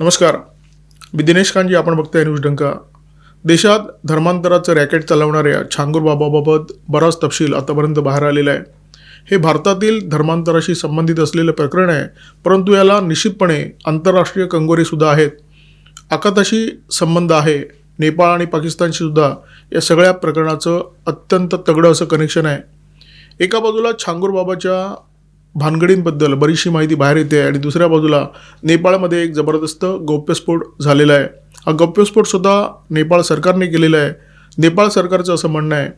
नमस्कार. मी दिनेश कांजी आपण बघताय न्यूज डंका. देशात धर्मांतराचं रॅकेट चालवणाऱ्या छांगूर बाबाबाबत बराच तपशील आतापर्यंत बाहेर आलेला आहे. हे भारतातील धर्मांतराशी संबंधित असलेलं प्रकरण आहे परंतु याला निश्चितपणे आंतरराष्ट्रीय कंगोरीसुद्धा आहेत. आकाताशी संबंध आहे नेपाळ आणि पाकिस्तानशी सुद्धा या सगळ्या प्रकरणाचं अत्यंत तगडं असं कनेक्शन आहे. एका बाजूला छांगूर बाबाच्या भानगडींबद्दल बरीचशी माहिती बाहेर येते आणि दुसऱ्या बाजूला नेपाळमध्ये एक जबरदस्त गौप्यस्फोट झालेला आहे. हा गौप्यस्फोटसुद्धा नेपाळ सरकारने केलेला आहे. नेपाळ सरकारचं असं म्हणणं आहे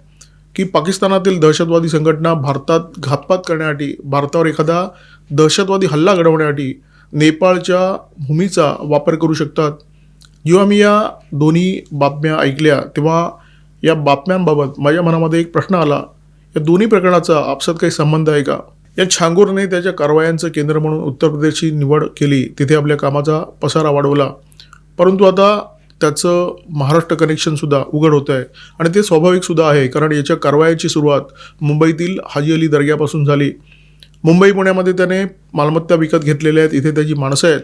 की पाकिस्तानातील दहशतवादी संघटना भारतात घातपात करण्यासाठी भारतावर एखादा दहशतवादी हल्ला घडवण्यासाठी नेपाळच्या भूमीचा वापर करू शकतात. जेव्हा मी या दोन्ही बातम्या ऐकल्या तेव्हा या बातम्यांबाबत माझ्या मनामध्ये एक प्रश्न आला. या दोन्ही प्रकरणाचा आपसात काही संबंध आहे का? या छांगूरने त्याच्या कारवायांचं केंद्र म्हणून उत्तर प्रदेशची निवड केली. तिथे आपल्या कामाचा पसारा वाढवला. परंतु आता त्याचं महाराष्ट्र कनेक्शनसुद्धा उघड होतं आहे आणि ते स्वाभाविकसुद्धा आहे कारण याच्या कारवायाची सुरुवात मुंबईतील हाजी अली दर्ग्यापासून झाली. मुंबई पुण्यामध्ये त्याने मालमत्ता विकत घेतलेल्या आहेत. इथे त्याची माणसं आहेत.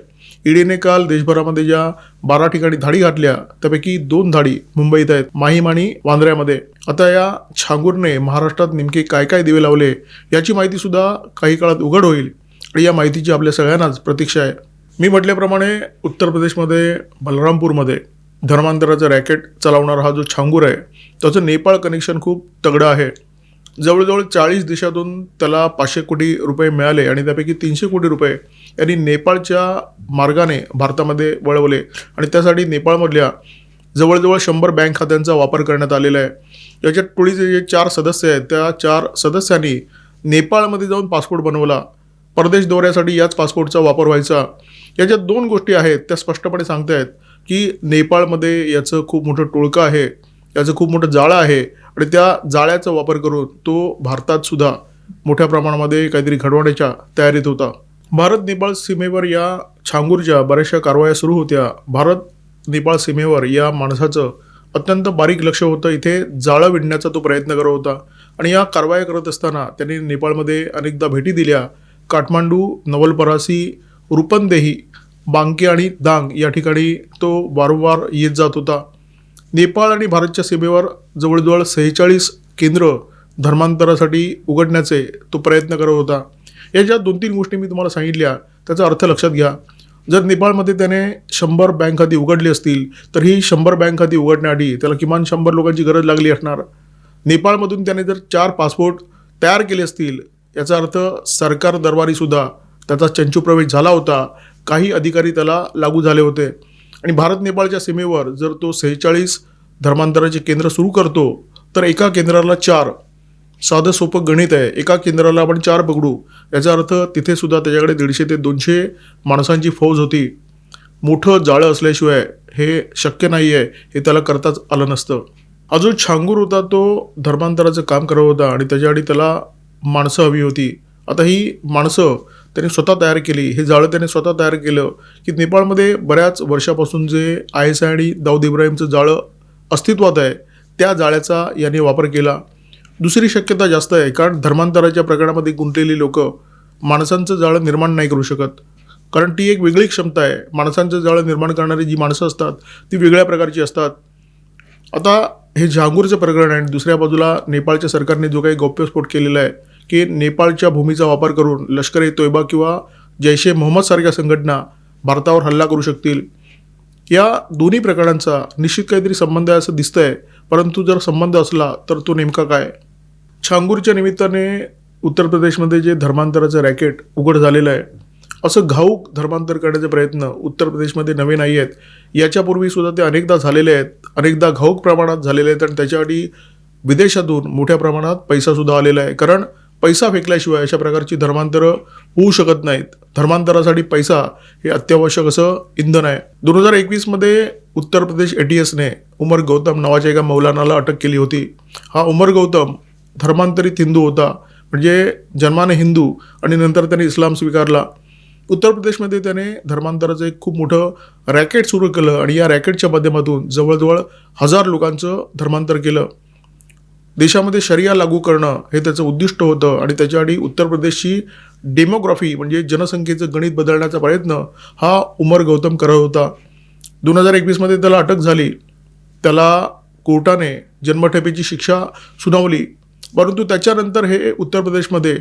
ईडीने काल देशभरामध्ये ज्या बारा ठिकाणी धाडी घातल्या. त्यापैकी दोन धाडी मुंबईत आहेत. माहीम आणि वांद्र्यामध्ये. आता या छांगूरने महाराष्ट्रात नेमके काय काय दिवे लावले याची माहिती सुद्धा काही काळात उघड होईल. आणि या माहितीची आपल्या सगळ्यांनाच प्रतीक्षा आहे. मी म्हटल्याप्रमाणे उत्तर प्रदेशमध्ये बलरामपूरमध्ये धर्मांतराचं रॅकेट चालवणारा हा जो छांगूर आहे त्याचं नेपाळ कनेक्शन खूप तगडं आहे. जवळजवळ चाळीस देशातून त्याला पाचशे कोटी रुपये मिळाले आणि त्यापैकी तीनशे कोटी रुपये यांनी नेपाळच्या मार्गाने भारतामध्ये वळवले. आणि त्यासाठी नेपाळमधल्या जवळजवळ शंभर बँक खात्यांचा वापर करण्यात आलेला आहे. याच्यात टोळीचे जे चार सदस्य आहेत त्या चार सदस्यांनी नेपाळमध्ये जाऊन पासपोर्ट बनवला. परदेश दौऱ्यासाठी याच पासपोर्टचा वापर व्हायचा. याच्या दोन गोष्टी आहेत त्या स्पष्टपणे सांगतायत की नेपाळमध्ये याचं खूप मोठं टोळकं आहे. याचं खूप मोठं जाळं आहे. आणि त्या जाळ्याचा वापर करून तो भारतात सुद्धा मोठ्या प्रमाणामध्ये काहीतरी घडवण्याच्या तयारीत होता. भारत नेपाळ सीमेवर या छांगूरच्या बऱ्याचशा कारवाया सुरू होत्या. भारत नेपाळ सीमेवर या माणसाचं अत्यंत बारीक लक्ष होतं. इथे जाळं विणण्याचा तो प्रयत्न करत होता. आणि या कारवाया करत असताना त्यांनी नेपाळमध्ये अनेकदा भेटी दिल्या. काठमांडू नवलपरासी रुपनदेही बांके आणि दांग या ठिकाणी तो वारंवार येत जात होता. नेपाळ आणि भारतच्या सीमेवर जवळजवळ सेहेचाळीस केंद्र धर्मांतरासाठी उघडण्याचे तो प्रयत्न करत होता. या ज्या दोन तीन गोष्टी मी तुम्हाला सांगितल्या त्याचा अर्थ लक्षात घ्या. जर नेपाळमध्ये त्याने शंभर बँक खाती उघडली असतील तर ही शंभर बँक खाती उघडण्यासाठी त्याला किमान शंभर लोकांची गरज लागली असणार. नेपाळमधून त्याने जर चार पासपोर्ट तयार केले असतील याचा अर्थ सरकार दरबारीसुद्धा त्याचा चंचू प्रवेश झाला होता. काही अधिकारी त्याला लागू झाले होते. आणि भारत नेपाळच्या सीमेवर जर तो सेहेचाळीस धर्मांतराचे केंद्र सुरू करतो तर एका केंद्राला चार. साधं सोपं गणित आहे. एका केंद्राला आपण चार पकडू. याचा अर्थ तिथे सुद्धा त्याच्याकडे दीडशे ते दोनशे माणसांची फौज होती. मोठं जाळं असल्याशिवाय हे शक्य नाही आहे हे त्याला करताच आलं नसतं. हा जो छांगूर होता तो धर्मांतराचं काम करत होता आणि त्याच्यासाठी त्याला माणसं हवी होती. आता ही माणसं त्याने स्वतः तयार केली हे जाळं त्याने स्वतः तयार केलं की नेपाळमध्ये बऱ्याच वर्षापासून जे आय एस आय आणि दाऊद इब्राहिमचं जाळं अस्तित्वात आहे त्या जाळ्याचा याने वापर केला. दुसरी शक्यता जास्त आहे कारण धर्मांतराच्या प्रकरणामध्ये गुंतलेली लोक माणसांचं जाळं निर्माण नाही करू शकत. कारण ती एक वेगळी क्षमता आहे माणसांचं जाळं निर्माण करणारी जी माणसं असतात ती वेगळ्या प्रकारची असतात. आता हे जहांगूरचं प्रकरण आहे आणि दुसऱ्या बाजूला नेपाळच्या सरकारने जो काही गौप्यस्फोट केलेला आहे की नेपाळच्या भूमीचा वापर करून लष्कर ए तोयबा किंवा जैश ए मोहम्मदसारख्या संघटना भारतावर हल्ला करू शकतील. या दोन्ही प्रकरणांचा निश्चित काहीतरी संबंध आहे असं दिसतं आहे परंतु जर संबंध असला तर तो नेमका काय? छांगूरच्या निमित्ताने उत्तर प्रदेशमध्ये जे धर्मांतराचं रॅकेट उघड झालेलं आहे असं घाऊक धर्मांतर करण्याचे प्रयत्न उत्तर प्रदेशमध्ये नवे नाही आहेत. याच्यापूर्वी सुद्धा ते अनेकदा झालेले आहेत. अनेकदा घाऊक प्रमाणात झालेले आहेत आणि त्याच्यासाठी विदेशातून मोठ्या प्रमाणात पैसासुद्धा आलेला आहे. कारण पैसा फेकल्याशिवाय अशा प्रकारची धर्मांतरं होऊ शकत नाहीत. धर्मांतरासाठी पैसा हे अत्यावश्यक असं इंधन आहे. दोन हजार एकवीसमध्ये उत्तर प्रदेश ए टी एसने उमर गौतम नावाच्या एका मौलानाला अटक केली होती. हा उमर गौतम धर्मांतरित हिंदू होता. म्हणजे जन्माने हिंदू आणि नंतर त्याने इस्लाम स्वीकारला. उत्तर प्रदेशमध्ये त्याने धर्मांतराचं एक खूप मोठं रॅकेट सुरू केलं आणि या रॅकेटच्या माध्यमातून जवळजवळ हजार लोकांचं धर्मांतर केलं. देशामध्ये शरिया लागू करणं हे त्याचं उद्दिष्ट होतं आणि त्याच्याआधी उत्तर प्रदेशची डेमोग्राफी म्हणजे जनसंख्येचं गणित बदलण्याचा प्रयत्न हा उमर गौतम करत होता. दोन हजार एकवीसमध्ये त्याला अटक झाली. त्याला कोर्टाने जन्मठेपेची शिक्षा सुनावली. परंतु त्याच्यानंतर हे उत्तर प्रदेशमध्ये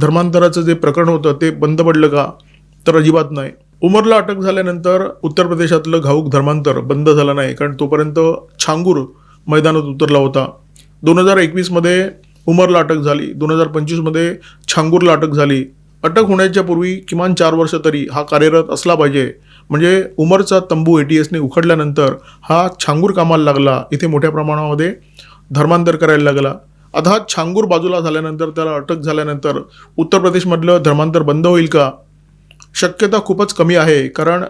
धर्मांतराचं जे प्रकरण होतं ते बंद पडलं का? तर अजिबात नाही. उमरला अटक झाल्यानंतर उत्तर प्रदेशातलं घाऊक धर्मांतर बंद झालं नाही कारण तोपर्यंत छांगूर मैदानात उतरला होता. दोन हजार एकवीसमध्ये उमरला अटक झाली दोन हजार पंचवीसमध्ये छांगूरला अटक झाली. अटक होण्याच्या पूर्वी किमान चार वर्ष तरी हा कार्यरत असला पाहिजे. म्हणजे उमरचा तंबू ए टी एसने उखडल्यानंतर हा छांगूर कामाला लागला इथे मोठ्या प्रमाणामध्ये धर्मांतर करायला लागला. आता हा छांगूर बाजूला झाल्यानंतर त्याला अटक झाल्यानंतर उत्तर प्रदेशमधलं धर्मांतर बंद होईल का? शक्यता खूपच कमी आहे कारण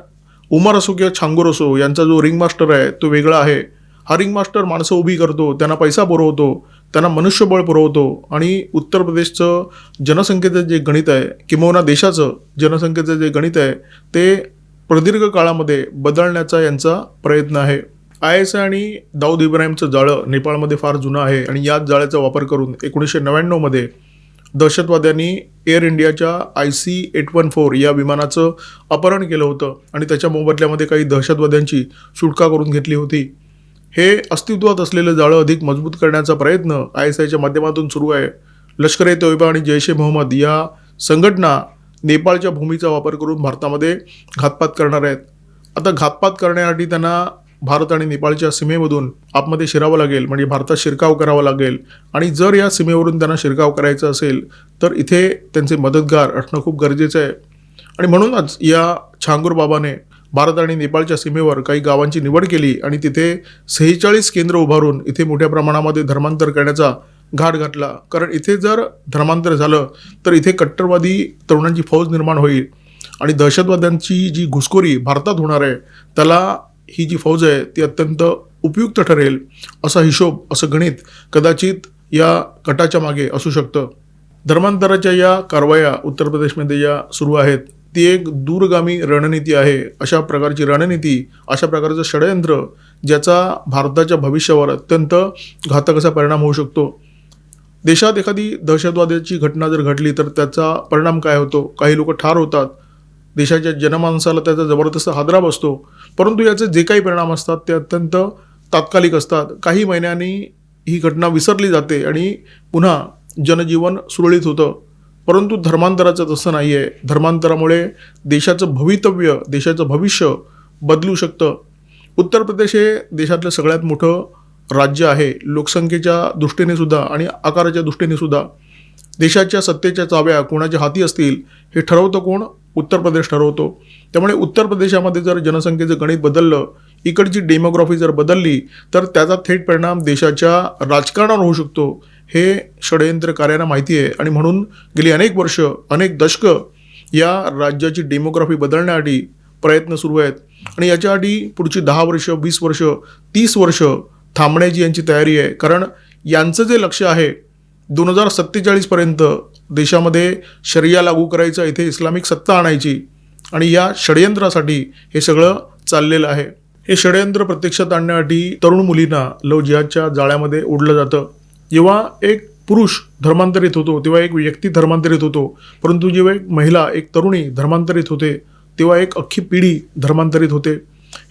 उमर असो किंवा छांगूर असो यांचा जो रिंगमास्टर आहे तो वेगळा आहे. हा रिंग मास्टर माणसं उभी करतो त्यांना पैसा पुरवतो त्यांना मनुष्यबळ पुरवतो आणि उत्तर प्रदेशचं जनसंख्येचं जे गणित आहे किंबहुना देशाचं जनसंख्येचं जे गणित आहे ते प्रदीर्घ काळामध्ये बदलण्याचा यांचा प्रयत्न आहे. आय एस आय आणि दाऊद इब्राहिमचं जाळं नेपाळमध्ये फार जुनं आहे आणि याच जाळ्याचा वापर करून एकोणीसशे नव्याण्णवमध्ये दहशतवाद्यांनी एअर इंडियाच्या I C eight one four या विमानाचं अपहरण केलं होतं आणि त्याच्या मोबदल्यामध्ये काही दहशतवाद्यांची सुटका करून घेतली होती. हे अस्तित्वात असलेलं जाळं अधिक मजबूत करण्याचा प्रयत्न आय एस आयच्या माध्यमातून सुरू आहे. लष्कर ए तोयबा आणि जैश ए मोहम्मद या संघटना नेपाळच्या भूमीचा वापर करून भारतामध्ये घातपात करणार आहेत. आता घातपात करण्यासाठी त्यांना भारत आणि नेपाळच्या सीमेमधून आतमध्ये शिरावं लागेल म्हणजे भारतात शिरकाव करावा लागेल. आणि जर या सीमेवरून त्यांना शिरकाव करायचा असेल तर इथे त्यांचे मदतगार असणं खूप गरजेचं आहे. आणि म्हणूनच या छांगूर बाबाने भारत आणि नेपाळच्या सीमेवर काही गावांची निवड केली आणि तिथे सेहेचाळीस केंद्र उभारून इथे मोठ्या प्रमाणामध्ये धर्मांतर करण्याचा घाट घातला. कारण इथे जर धर्मांतर झालं तर इथे कट्टरवादी तरुणांची फौज निर्माण होईल आणि दहशतवाद्यांची जी घुसखोरी भारतात होणार आहे त्याला ही जी फौज आहे ती अत्यंत उपयुक्त ठरेल असा हिशोब असं गणित कदाचित या कटाच्या मागे असू शकतं. धर्मांतराच्या या कारवाया उत्तर प्रदेशमध्ये या सुरू आहेत. ती एक दूरगामी रणनीती आहे. अशा प्रकारची रणनीती अशा प्रकारचं षडयंत्र ज्याचा भारताच्या भविष्यावर अत्यंत घातक असा परिणाम होऊ शकतो. देशात एखादी दहशतवादाची घटना जर घडली तर त्याचा परिणाम काय होतो? काही लोक ठार होतात. देशाच्या जनमानसाला त्याचा जबरदस्त हादरा बसतो. परंतु याचे जे काही परिणाम असतात ते अत्यंत तात्कालिक असतात. काही महिन्यांनी ही घटना विसरली जाते आणि पुन्हा जनजीवन सुरळीत होतं. परंतु धर्मांतराचं तसं नाही आहे धर्मांतरामुळे देशाचं भवितव्य देशाचं भविष्य बदलू शकतं. उत्तर प्रदेश हे देशातलं सगळ्यात मोठं राज्य आहे. लोकसंख्येच्या दृष्टीने सुद्धा आणि आकाराच्या दृष्टीने सुद्धा देशाच्या सत्तेच्या चाव्या कोणाच्या हाती असतील हे ठरवतं कोण? उत्तर प्रदेश ठरवतो. त्यामुळे उत्तर प्रदेशामध्ये जर जनसंख्येचं गणित बदललं इकडची डेमोग्राफी जर बदलली तर त्याचा थेट परिणाम देशाच्या राजकारणावर होऊ शकतो. हे षडयंत्रकार्यांना माहिती आहे. आणि म्हणून गेली अनेक वर्ष अनेक दशकं या राज्याची डेमोग्राफी बदलण्यासाठी प्रयत्न सुरू आहेत. आणि याच्यासाठी पुढची दहा वर्ष वीस वर्ष तीस वर्ष थांबण्याची यांची तयारी आहे. कारण यांचं जे लक्ष आहे दोन हजार सत्तेचाळीसपर्यंत देशामध्ये शरिया लागू करायचा इथे इस्लामिक सत्ता आणायची आणि या षडयंत्रासाठी हे सगळं चाललेलं आहे. हे षडयंत्र प्रत्यक्षात आणण्यासाठी तरुण मुलींना लव जिहादच्या जाळ्यामध्ये ओढलं जातं. जेव्हा एक पुरुष धर्मांतरित होतो तेव्हा एक व्यक्ती धर्मांतरित होतो परंतु जेव्हा एक महिला एक तरुणी धर्मांतरित होते तेव्हा एक अख्खी पिढी धर्मांतरित होते.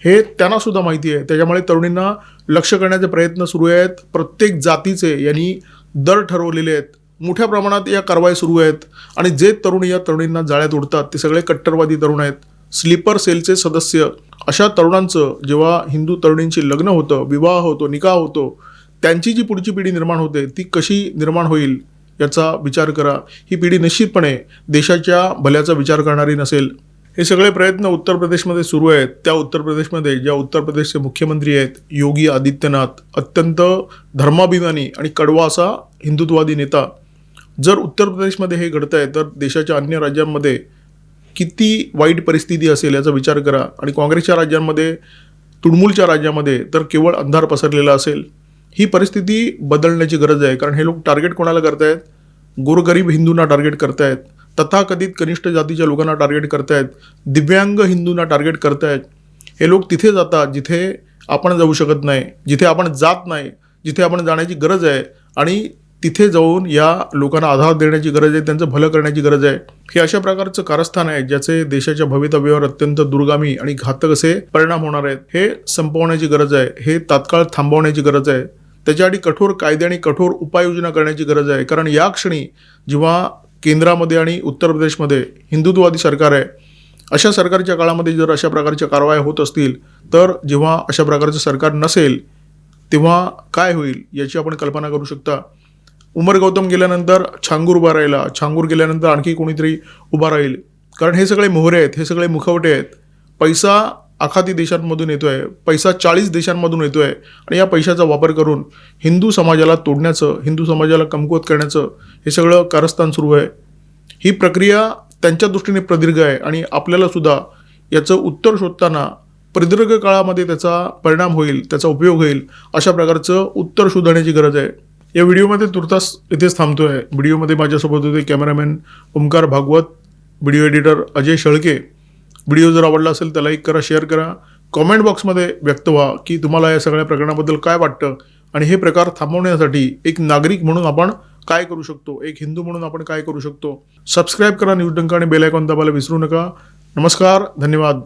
हे त्यांना सुद्धा माहिती आहे. त्याच्यामुळे तरुणींना लक्ष करण्याचे प्रयत्न सुरू आहेत. प्रत्येक जातीचे यांनी दर ठरवलेले आहेत. मोठ्या प्रमाणात या कारवाई सुरू आहेत. आणि जे तरुण या तरुणींना जाळ्यात उडतात ते सगळे कट्टरवादी तरुण आहेत. स्लीपर सेलचे सदस्य अशा तरुणांचं जेव्हा हिंदू तरुणींशी लग्न होतं विवाह होतो निकाह होतो त्यांची जी पुढची पिढी निर्माण होते ती कशी निर्माण होईल याचा विचार करा. ही पिढी निश्चितपणे देशाच्या भल्याचा विचार करणारी नसेल. हे सगळे प्रयत्न उत्तर प्रदेशमध्ये सुरू आहेत. त्या उत्तर प्रदेशमध्ये ज्या उत्तर प्रदेशचे मुख्यमंत्री आहेत योगी आदित्यनाथ अत्यंत धर्माभिमानी आणि कडवा असा हिंदुत्ववादी नेता. जर उत्तर प्रदेशमध्ये हे घडत आहे तर देशाच्या अन्य राज्यांमध्ये किती वाईट परिस्थिती असेल याचा विचार करा. आणि काँग्रेसच्या राज्यांमध्ये तुडमूलच्या राज्यामध्ये तर केवळ अंधार पसरलेला असेल. ही परिस्थिती बदलण्याची गरज आहे. कारण हे लोक टार्गेट कोणाला करतायत? गोरगरीब हिंदूंना टार्गेट करतायत. तथाकथित कनिष्ठ जातीच्या लोकांना टार्गेट करतायत. दिव्यांग हिंदूंना टार्गेट करतायत. हे लोक तिथे जातात जिथे आपण जाऊ शकत नाही जिथे आपण जात नाही जिथे आपण जाण्याची गरज आहे आणि तिथे जाऊन या लोकांना आधार देण्याची गरज आहे त्यांचं भलं करण्याची गरज आहे. हे अशा प्रकारचं कारस्थान आहे ज्याचे देशाच्या भवितव्यावर अत्यंत दुर्गामी आणि घातक असे परिणाम होणार आहेत. हे संपवण्याची गरज आहे. हे तात्काळ थांबवण्याची गरज आहे. त्याच्यासाठी कठोर कायदे आणि कठोर उपाययोजना करण्याची गरज आहे. कारण या क्षणी जेव्हा केंद्रामध्ये आणि उत्तर प्रदेशमध्ये हिंदुत्ववादी सरकार आहे अशा सरकारच्या काळामध्ये जर अशा प्रकारच्या कारवाया होत असतील तर जेव्हा अशा प्रकारचं सरकार नसेल तेव्हा काय होईल याची आपण कल्पना करू शकता. उमर गौतम गेल्यानंतर छांगूर उभा राहिला. छांगूर गेल्यानंतर आणखी कोणीतरी उभा राहील. कारण हे सगळे मोहरे आहेत हे सगळे मुखवटे आहेत. पैसा आखाती देशांमधून येतो आहे पैसा चाळीस देशांमधून येतो आहे आणि या पैशाचा वापर करून हिंदू समाजाला तोडण्याचं हिंदू समाजाला कमकुवत करण्याचं हे सगळं कारस्थान सुरू आहे. ही प्रक्रिया त्यांच्या दृष्टीने प्रदीर्घ आहे आणि आपल्यालासुद्धा याचं उत्तर शोधताना प्रदीर्घ काळामध्ये त्याचा परिणाम होईल त्याचा उपयोग होईल अशा प्रकारचं उत्तर शोधण्याची गरज आहे. या व्हिडिओमध्ये तुर्तास इथेच थांबतो आहे व्हिडिओमध्ये माझ्यासोबत होते cameraman Omkar Bhagwat video editor Ajay Shelke. Video जर आवडला असेल तर लाईक करा शेअर करा. कॉमेंट बॉक्समध्ये व्यक्त व्हा की तुम्हाला या सगळ्या प्रकरणाबद्दल काय वाटतं आणि हे प्रकार थांबवण्यासाठी एक नागरिक म्हणून आपण काय करू शकतो? एक हिंदू म्हणून आपण काय करू शकतो? सबस्क्राईब करा न्यूज डंका आणि बेलायकॉन दाबायला विसरू नका. नमस्कार धन्यवाद.